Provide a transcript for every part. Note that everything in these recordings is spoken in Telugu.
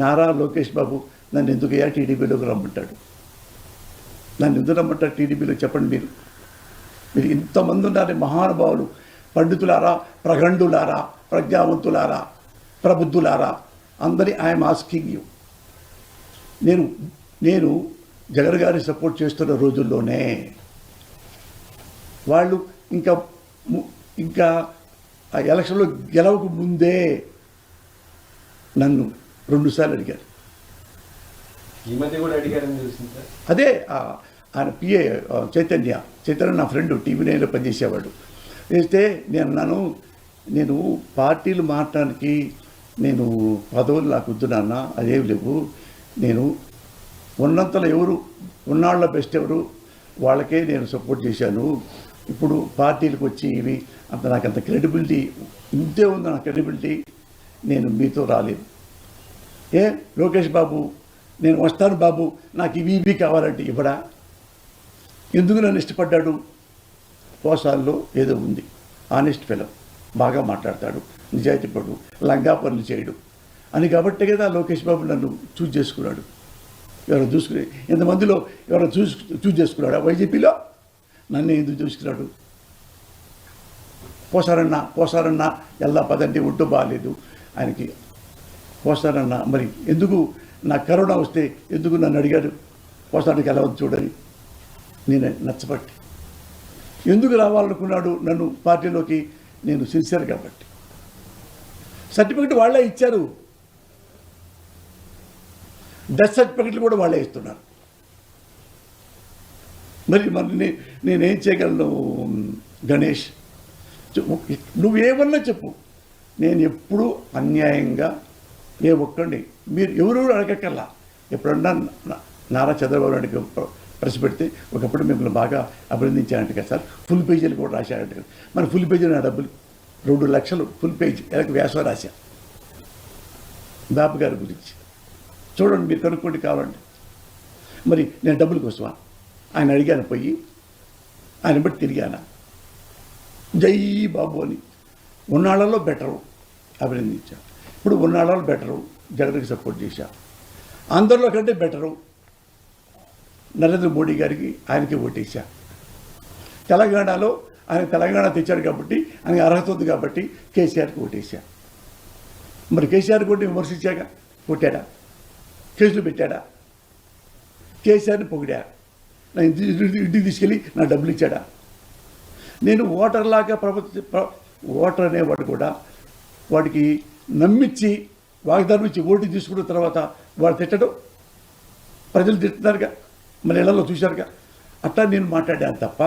నారా లోకేష్ బాబు నన్ను ఎందుకయ్యా టీడీపీలోకి రమ్మంటాడు? నన్ను ఎందుకు రమ్మంటారు టీడీపీలో చెప్పండి మీరు. మీరు ఇంతమంది ఉన్నారు మహానుభావులు పండితులారా ప్రగండులారా ప్రజ్ఞావంతులారా ప్రబుద్ధులారా. అందరి ఐఎమ్ ఆస్కింగ్ యూ నేను నేను జగన్ గారి సపోర్ట్ చేస్తున్న రోజుల్లోనే వాళ్ళు ఇంకా ఇంకా ఆ ఎలక్షన్లో గెలవకు ముందే నన్ను రెండుసార్లు అడిగారు. ఈ మధ్య కూడా అదే ఆయన పిఏ చైతన్య చైతన్య నా ఫ్రెండ్ టీవీ నైన్లో పనిచేసేవాడు. చేస్తే నేను అన్నాను నేను పార్టీలు మారటానికి నేను పదవులు నాకు వద్దు నాన్న అదేమి లేవు. నేను ఉన్నంతలో ఎవరు ఉన్నాళ్ళ బెస్ట్ ఎవరు వాళ్ళకే నేను సపోర్ట్ చేశాను. ఇప్పుడు పార్టీలకు వచ్చి ఇవి అంత నాకు అంత క్రెడిబిలిటీ ఇంతే ఉంది నా క్రెడిబిలిటీ నేను మీతో రాలేదు ఏ? లోకేష్ బాబు నేను వస్తాను బాబు నాకు ఇవి ఇవి కావాలంటే ఇవ్వడా ఎందుకు నన్ను ఇష్టపడ్డాడు? పోసాల్లో ఏదో ఉంది. ఆనెస్ట్ ఫెలో బాగా మాట్లాడతాడు నిజాయితీపడు లంగా పనులు చేయడు. అని కాబట్టి కదా లోకేష్ బాబు నన్ను చూజ్ చేసుకున్నాడు. ఎవరు చూసుకుని ఇంతమందిలో ఎవరు చూసు చూజ్ చేసుకున్నాడు? వైజీపీలో? నన్ను ఎందుకు చూసుకున్నాడు? పోసారన్నా పోసారన్నా ఎలా పదండి ఒడ్డు బాగాలేదు ఆయనకి పోస్తారన్న మరి ఎందుకు నా కరోనా వస్తే ఎందుకు నన్ను అడిగాడు పోస్తానికి ఎలా ఉంది చూడని నేను నచ్చబట్టి ఎందుకు రావాలనుకున్నాడు నన్ను పార్టీలోకి? నేను సిన్సియర్ కాబట్టి సర్టిఫికెట్ వాళ్ళే ఇచ్చారు. డెత్ సర్టిఫికెట్లు కూడా వాళ్ళే ఇస్తున్నారు. మరి మరి నేనేం చేయగలను గణేష్? నువ్వేమన్నా చెప్పు. నేను ఎప్పుడూ అన్యాయంగా ఏ ఒక్కండి. మీరు ఎవరెవరు అడగక్కర్లా. ఎప్పుడన్నా నా- నారా చంద్రబాబు నాయుడు ప్రెస్ పెడితే ఒకప్పుడు మిమ్మల్ని బాగా అభినందించారంట కదా సార్. ఫుల్ పేజీలు కూడా రాశారంట కదా. మన ఫుల్ పేజీలు నా డబ్బులు. రెండు లక్షలు ఫుల్ పేజీ. ఎలాగ వ్యాసం రాశా బాబు గారి గురించి. చూడండి మీరు కనుక్కోండి కావాలండి మరి నేను డబ్బుల కోసమా? ఆయన అడిగాను పోయి. ఆయన బట్టి తిరిగానా? జై బాబు అని. ఉన్నాళ్ళలో బెటరు. అభినందించాను ఇప్పుడు ఉన్నాళ్ళలో బెటరు? జగన్కి సపోర్ట్ చేశా. అందరిలో కంటే బెటరు నరేంద్ర మోడీ గారికి ఆయనకి ఓటేశా. తెలంగాణలో ఆయన తెలంగాణ తెచ్చాడు కాబట్టి ఆయనకి అర్హత ఉంది కాబట్టి కేసీఆర్కి ఓటేశా. మరి కేసీఆర్ కూడా విమర్శించాక కొట్టాడా? కేసులు పెట్టాడా? కేసీఆర్ని పొగిడా? నా ఇంటికి తీసుకెళ్ళి నా డబ్బులు ఇచ్చాడా? నేను ఓటర్లాగా ప్రభుత్వ ఓటర్ అనేవాడు కూడా వాడికి నమ్మించి వాగ్దానం ఇచ్చి ఓటు తీసుకున్న తర్వాత వాడు తిట్టడం ప్రజలు తిట్టున్నారుగా మన ఇళ్ళలో చూశారుగా. అట్లా నేను మాట్లాడాను తప్ప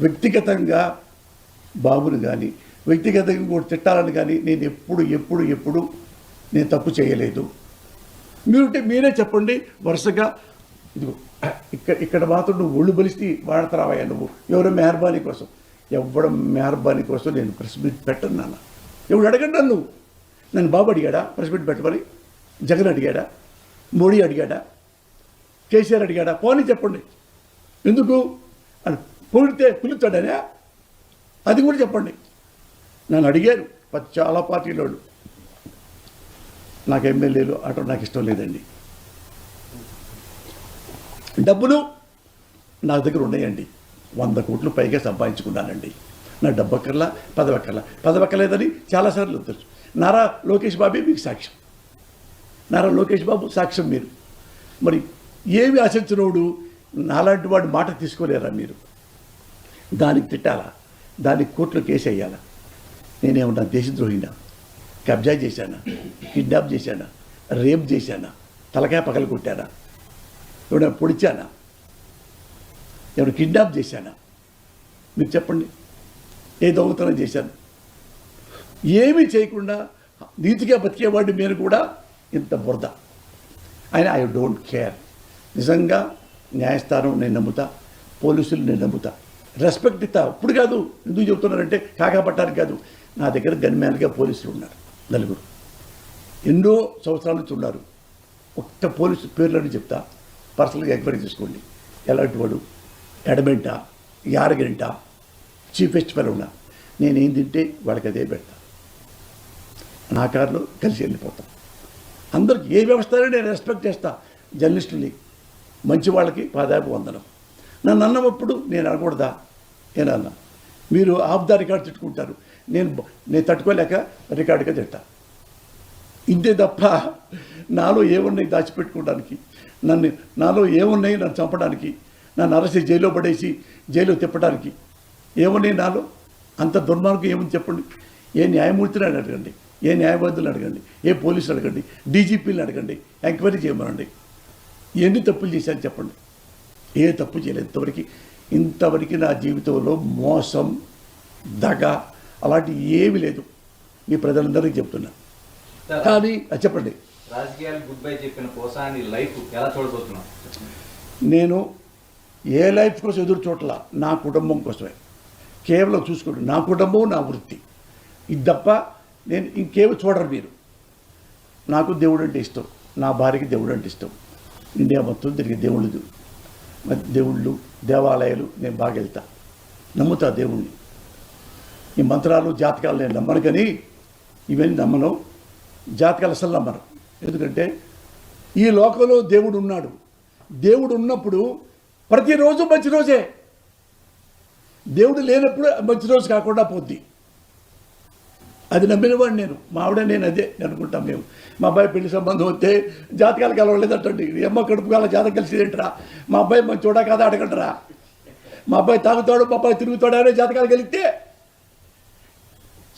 వ్యక్తిగతంగా బాబుని కానీ వ్యక్తిగతంగా కూడా తిట్టాలని కానీ నేను ఎప్పుడు ఎప్పుడు ఎప్పుడు నేను తప్పు చేయలేదు. మీరుంటే మీరే చెప్పండి వరుసగా ఇదిగో ఇక్కడ ఇక్కడ మాత్రం నువ్వు ఒళ్ళు బలిసి వాడతరావయ్యా నువ్వు. ఎవరో మెహర్బానీ కోసం. ఎవడం మెహర్బానీ కోసం నేను ప్రెస్ మీట్ పెట్టను నాన్న. ఎవడు అడగండి నన్ను. నన్ను బాబు అడిగాడా? ప్రెస్ మీట్ పెట్టమని. జగన్ అడిగాడా? మోడీ అడిగాడా? కేసీఆర్ అడిగాడా? పోనీ చెప్పండి. ఎందుకు? అని పొగిడితే పిలుస్తాడనే? అది కూడా చెప్పండి. నన్ను అడిగారు. చాలా పార్టీలో వాళ్ళు నాకు ఎమ్మెల్యేలు అటు నాకు ఇష్టం లేదండి. డబ్బులు నా దగ్గర ఉన్నాయండి. వంద కోట్లు పైగా సంపాదించుకున్నానండి. నా డబ్బక్కర్లా పదవక్కర్లా. పదవక్కర్లేదని చాలాసార్లు తెలుసు నారా లోకేష్ బాబే మీకు సాక్ష్యం. నారా లోకేష్ బాబు సాక్ష్యం మీరు. మరి ఏమి ఆశించినోడు నాలాంటి వాడు మాట తీసుకోలేరా మీరు? దానికి తిట్టాలా? దానికి కోర్టులో కేసు వేయాలా? నేనేమన్నా దేశద్రోహినా కబ్జా చేశానా? కిడ్నాప్ చేశానా? రేప్ చేశానా? తలకాయ పగల కొట్టానా? ఎవడైనా పొడిచానా? ఎవడు కిడ్నాప్ చేశానా? మీరు చెప్పండి. ఏ దొంగతనం చేశాను ఏమీ చేయకుండా నీతిగా బతికేవాడి మీరు కూడా ఇంత బురద. ఆయన ఐ డోంట్ కేర్. నిజంగా న్యాయస్థానం నేను నమ్ముతా పోలీసులు నేను నమ్ముతా. రెస్పెక్ట్ ఇస్తా. ఇప్పుడు కాదు ఎందుకు చెబుతున్నారంటే కాకాపట్టానికి కాదు. నా దగ్గర గన్మ్యాన్గా పోలీసులు ఉన్నారు నలుగురు. ఎన్నో సంవత్సరాల నుంచి ఉన్నారు. ఒక్క పోలీసు పేర్లను చెప్తా. పర్సనల్గా ఎంక్వైరీ చేసుకోండి. ఎలాంటి వాడు? ఎడమెంట యారగంట చీఫెస్ట్ ఫెలో ఉన్నా. నేనేం తింటే వాళ్ళకి అదే పెడతా. నా కారులో కలిసి వెళ్ళిపోతాం. అందరికి ఏ వ్యవస్థ అయినా నేను రెస్పెక్ట్ చేస్తా జర్నలిస్టుని మంచి వాళ్ళకి పాదాపు వందనం. నన్ను అన్నప్పుడు నేను అనకూడదా? నేనన్నా మీరు ఆఫ్ ద రికార్డ్ తిట్టుకుంటారు. నేను నేను తట్టుకోలేక రికార్డుగా తిట్టా. ఇంతే తప్ప నాలో ఏమున్నాయి దాచిపెట్టుకోవడానికి నన్ను నాలో ఏమున్నాయి నన్ను చంపడానికి నన్ను అరసి జైల్లో పడేసి జైల్లో తిప్పడానికి ఏమున్నాయి నాలో? అంత దుర్మార్గం ఏముంది చెప్పండి? ఏ న్యాయమూర్తిని అడగండి. ఏ న్యాయవాదులను అడగండి ఏ పోలీసులు అడగండి డీజీపీని అడగండి ఎంక్వైరీ చేయమనండి. ఎన్ని తప్పులు చేశాను చెప్పండి. ఏ తప్పు చేయలేదు. ఇంతవరకు ఇంతవరకు నా జీవితంలో మోసం దగ అలాంటి ఏమీ లేదు. మీ ప్రజలందరికీ చెప్తున్నా. కానీ చెప్పండి. రాజకీయాలు గుడ్ బై చెప్పిన పోసాని లైఫ్ ఎలా చూడబోతున్నాం? నేను ఏ లైఫ్ కోసం ఎదురు చూడలా నా కుటుంబం కోసమే. కేవలం చూసుకోండి నా కుటుంబం నా వృత్తి. ఇది తప్ప నేను ఇంకేమి చూడరు మీరు. నాకు దేవుడు అంటే ఇష్టం. నా భార్యకి దేవుడు అంటే ఇష్టం. ఇండియా మొత్తం తిరిగి దేవుళ్ళు దేవుళ్ళు దేవాలయాలు నేను బాగా వెళ్తా. నమ్ముతా దేవుణ్ణి. ఈ మంత్రాలు జాతకాలు నేను నమ్మను కానీ ఇవన్నీ నమ్మను. జాతకాలు అసలు నమ్మను. ఎందుకంటే ఈ లోకంలో దేవుడు ఉన్నాడు. దేవుడు ఉన్నప్పుడు ప్రతిరోజు మంచి రోజే. దేవుడు లేనప్పుడు మంచి రోజు కాకుండా పోద్ది. అది నమ్మినవాడు నేను. మా ఆవిడ నేను అదే అనుకుంటాం మేము. మా అబ్బాయి పెళ్ళి సంబంధం వస్తే జాతకాలు కలవలేదంటండి. అమ్మ కడుపు కాల జాతకం కలిసిదేంట్రా. మా అబ్బాయి మంచి చూడా కాదా అడగండిరా మా అబ్బాయి తాగుతాడు మా అబ్బాయి తిరుగుతాడు అనే జాతకాలు కలిగితే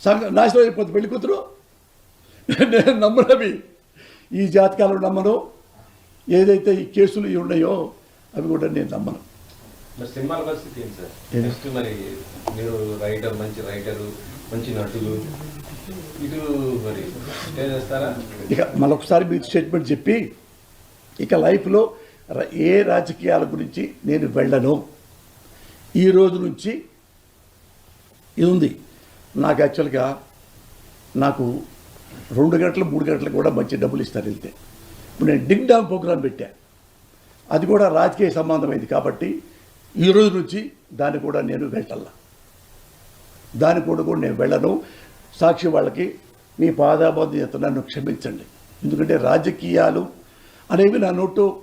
సంఘ నాశనం అయిపోతుంది పెళ్ళి కూతురు. నేను నమ్మనవి ఈ జాతకాలు నమ్మను. ఏదైతే ఈ కేసులు ఇవి ఉన్నాయో అవి కూడా నేను నమ్మను. మరి సినిమాల పరిస్థితి ఏంటి సార్? నెక్స్ట్ మరి మీరు రైటర్ మంచి రైటరు మంచి నటులు. ఇటు మరి స్టే చేస్తారా? ఇక మరొకసారి మీకు స్టేట్మెంట్ చెప్పి ఇక లైఫ్లో ఏ రాజకీయాల గురించి నేను వెళ్ళను. ఈ రోజు నుంచి ఇది ఉంది. నాకు యాక్చువల్గా నాకు రెండు గంటలు మూడు గంటలు కూడా మంచి డబ్బులు ఇస్తారు వెళ్తే. ఇప్పుడు నేను డింగ్ డామ్ ప్రోగ్రాం పెట్టా. అది కూడా రాజకీయ సంబంధమైంది కాబట్టి ఈ రోజు నుంచి దాన్ని కూడా నేను వెళ్ళాల? దాని కూడా కూడా నేను వెళ్ళను. సాక్షి వాళ్ళకి మీ పాదాబంధు చేత నన్ను క్షమించండి. ఎందుకంటే రాజకీయాలు అనేవి నా నోటు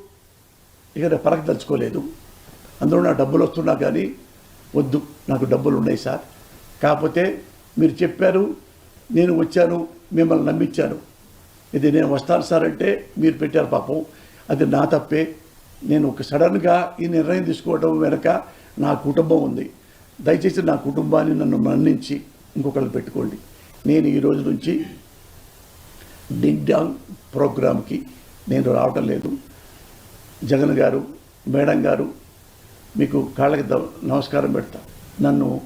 ఇక నేను పరకదలుచుకోలేదు. అందులో నా డబ్బులు వస్తున్నా కానీ వద్దు నాకు డబ్బులు ఉన్నాయి సార్. కాకపోతే మీరు చెప్పారు నేను వచ్చాను మిమ్మల్ని నమ్మించాను. ఇది నేను వస్తాను సార్ అంటే మీరు పెట్టారు పాపం. అది నా తప్పే. నేను ఒక సడన్గా ఈ నిర్ణయం తీసుకోవడం వెనక నా కుటుంబం ఉంది. దయచేసి నా కుటుంబాన్ని నన్ను మన్నించి ఇంకొకళ్ళు పెట్టుకోండి. నేను ఈ రోజు నుంచి డింగ్డాంగ్ ప్రోగ్రాంకి ప్రోగ్రామ్కి నేను రావటం లేదు. జగన్ గారు మేడం గారు మీకు కాళ్ళకి నమస్కారం పెడతా. నన్ను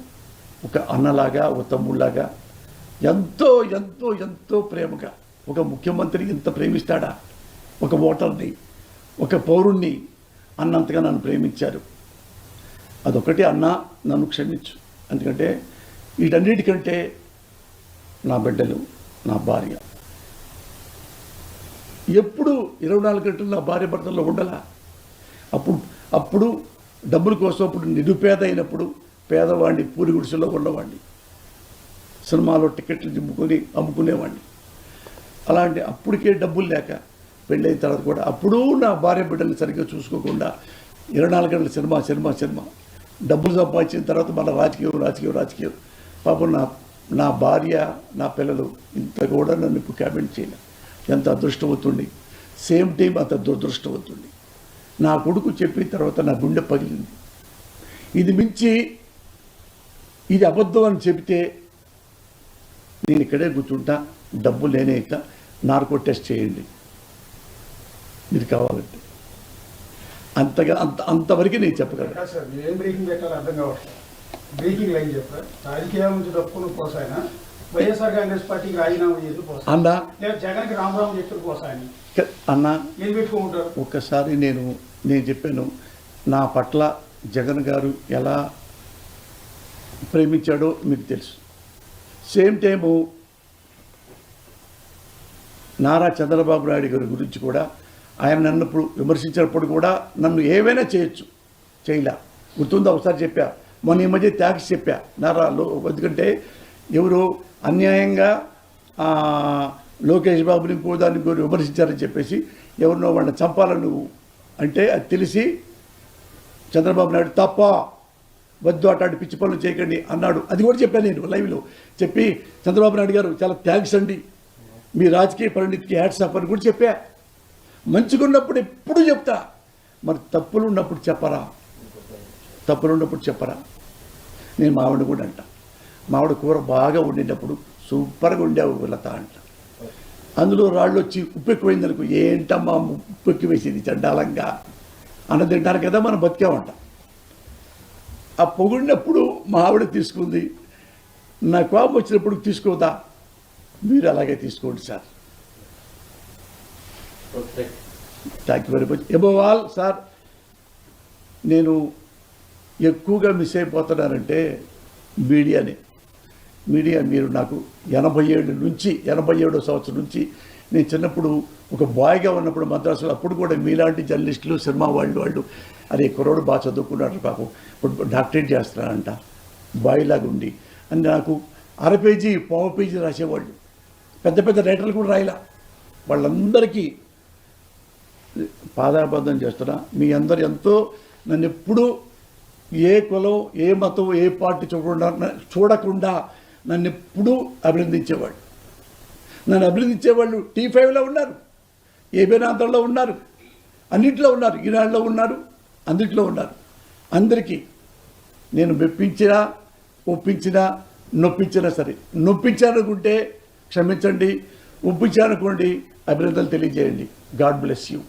ఒక అన్నలాగా ఒక తమ్ముళ్ళలాగా ఎంతో ఎంతో ఎంతో ప్రేమగా ఒక ముఖ్యమంత్రి ఇంత ప్రేమిస్తాడా? ఒక ఓటర్ని ఒక పౌరుణ్ణి అన్నంతగా నన్ను ప్రేమించారు. అదొకటి అన్న నన్ను క్షమించు. ఎందుకంటే వీటన్నిటికంటే నా బిడ్డలు నా భార్య. ఎప్పుడు ఇరవై నాలుగు గంటలు నా భార్య భర్తల్లో ఉండలా? అప్పుడు అప్పుడు డబ్బుల కోసం అప్పుడు నిరుపేద అయినప్పుడు పేదవాడిని పూరి గుడిసెలో ఉన్నవాడిని సినిమాలో టికెట్లు దింపుకొని అమ్ముకునేవాడిని అలాంటి అప్పటికే డబ్బులు లేక పెళ్ళైన తర్వాత కూడా అప్పుడు నా భార్య బిడ్డల్ని సరిగ్గా చూసుకోకుండా ఇరవై నాలుగు గంటల సినిమా సినిమా సినిమా డబ్బులు సంపాదించిన తర్వాత మన రాజకీయం రాజకీయం రాజకీయం. పాపం నా నా భార్య నా పిల్లలు ఇంత కూడా నన్ను ఇప్పుడు క్యాబినెట్ చేయలే. ఎంత అదృష్టవంతుండి సేమ్ టైం అంత దురదృష్టవంతుండి నా కొడుకు చెప్పిన తర్వాత నా గుండె పగిలింది. ఇది మించి ఇది అబద్ధం అని చెబితే నేను ఇక్కడే కూర్చుంటా డబ్బు నేనే ఇస్తా నార్కో టెస్ట్ చేయండి. మీరు కావాలంటే. అంతగా అంత అంతవరకు నేను చెప్పగలను. బ్రేకింగ్ పెట్టాలో అర్థం కావట్లేదు. బ్రేకింగ్ లైన్ చెప్పారు? రాజకీయాల నుంచి తప్పును పోసాయన? వైఎస్ఆర్ కాంగ్రెస్ పార్టీకి రాజీనామా చేసి అన్న. లేదా జగన్కి రామరామ్ చెప్పి పోసాయని? అన్న. ఏం పెట్టుకుంటారు? ఒక్కసారి నేను నేను చెప్పాను నా పట్ల జగన్ గారు ఎలా ప్రేమించాడో మీకు తెలుసు. సేమ్ టైము నారా చంద్రబాబు నాయుడు గారి గురించి కూడా ఆయన నన్నప్పుడు విమర్శించినప్పుడు కూడా నన్ను ఏమైనా చేయొచ్చు. చేయలే. గుర్తుందా? ఒకసారి చెప్పా. మొన్న ఈ మధ్య ట్యాక్స్ చెప్పా. నారాలో ఎందుకంటే ఎవరు అన్యాయంగా లోకేష్ బాబుని ఇంకో దాన్ని విమర్శించారని చెప్పేసి ఎవరినో వాళ్ళని చంపాలని నువ్వు అంటే అది తెలిసి చంద్రబాబు నాయుడు తప్ప వద్దు అట్లాంటి పిచ్చి పనులు చేయకండి అన్నాడు. అది కూడా చెప్పాను నేను లైవ్లో. చెప్పి చంద్రబాబు నాయుడు గారు చాలా థ్యాంక్స్ అండి. మీ రాజకీయ పరిణితికి హ్యాట్స్ అప్ అని కూడా చెప్పా. మంచిగా ఉన్నప్పుడు ఎప్పుడు చెప్తా. మరి తప్పులు ఉన్నప్పుడు చెప్పరా? తప్పులు ఉన్నప్పుడు చెప్పరా? నేను మావిడ కూడా అంట. మావిడ కూర బాగా వండినప్పుడు సూపర్గా ఉండేవు లత అంట. అందులో రాళ్ళు వచ్చి ఉప్పు ఎక్కువైంది అనుకో ఏంటమ్మా ఉప్పు ఎక్కువ వేసేది చండాలంగా? అన్న తింటారు కదా మనం బతికామంట. ఆ పొగిడినప్పుడు మా ఆవిడ తీసుకుంది. నా కోపం వచ్చినప్పుడు తీసుకోదా మీరు అలాగే తీసుకోండి sir. Thank you very much above all sir నేను ఎక్కువగా మిస్ అయిపోతున్నానంటే మీడియాని. మీడియా మీరు నాకు ఎనభై ఏడు నుంచి ఎనభై ఏడో సంవత్సరం నుంచి నేను చిన్నప్పుడు ఒక బాయ్గా ఉన్నప్పుడు మద్రాసులో అప్పుడు కూడా మీలాంటి జర్నలిస్టులు సినిమా వాళ్ళు వాళ్ళు అరే కుర్రోడు బాగా చదువుకున్నాడు పాపం ఇప్పుడు డాక్టరేట్ చేస్తున్నానంట బాయ్లాగా ఉండి. అని నాకు అర పేజీ పావు పేజీ రాసేవాళ్ళు. పెద్ద పెద్ద రైటర్లు కూడా రాయలా. వాళ్ళందరికీ పాదాబద్ధం చేస్తున్నా మీ అందరు ఎంతో నన్ను ఎప్పుడూ ఏ కులం ఏ మతం ఏ పార్టీ చూడకుండా చూడకుండా నన్ను ఎప్పుడూ అభినందించేవాడు. నన్ను అభినందించేవాళ్ళు టీ ఫైవ్లో ఉన్నారు ఏబేనాంతలో ఉన్నారు అన్నింటిలో ఉన్నారు ఈనాడులో ఉన్నారు అన్నింటిలో ఉన్నారు. అందరికీ నేను మెప్పించినా ఒప్పించినా నొప్పించినా సరే నొప్పించాలనుకుంటే క్షమించండి ఒప్పించాలనుకోండి అభినందనలు తెలియజేయండి. God bless you.